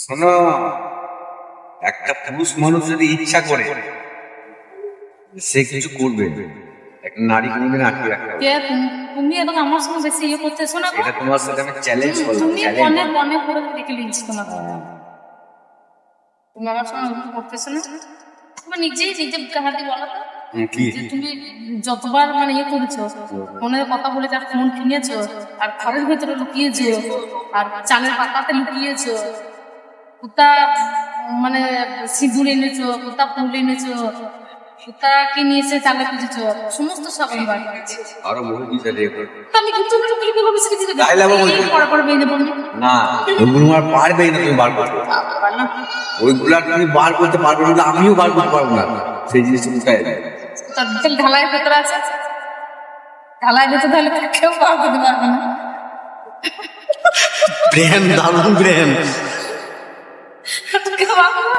শোনো একটা পুরুষ মানুষ যদি ইচ্ছা করে সে কিছু করবে। একটা নারী কোনদিন আটকে রাখতে কে তুমি- তুমি এখন আমার সঙ্গে বেশি ইয়ে করতেছো না এটা তোমার সাথে আমি চ্যালেঞ্জ করলাম তুমি করে দেখে তোমার কথা। তুমি আমার সঙ্গে ওরকম করতেছো না। তুমি নিজেই নিজে কাহাতে বলো তো? কি? যে তুমি যতবার মানে ইয়ে করেছ ফোনের কথা বলে তার ফোন কিনেছো আর ঘরের ভেতরে লুকিয়েছো আর চালের পাতাতে লুকিয়েছো কোথা মানে সিঁদুর এনেছো কোথা ফুল এনেছো কোথা কি নিয়ে এসে চালে খুঁজেছো সমস্ত সব আমি বাড়ি করেছি। আরও বহু করবে। তো আমি কিন্তু তুমি বলি বলি বেশি কিছু তাইলে আবার বলছো? পরে পরে বেরিয়ে বলব না ওইগুলো আর পারবেই না তুমি বার করতে। ওইগুলো আর তুমি বার করতে পারবে না আমিও বার করতে পারব না। সেই জিনিসটা কোথায় তার তেল ঢালাই ভেতরে আছে? ঢালাই ভেতরে তাহলে কেউ পার করতে পারবে না। ব্রেন দারুণ ব্রেন। কেউ বার করতে পারবে?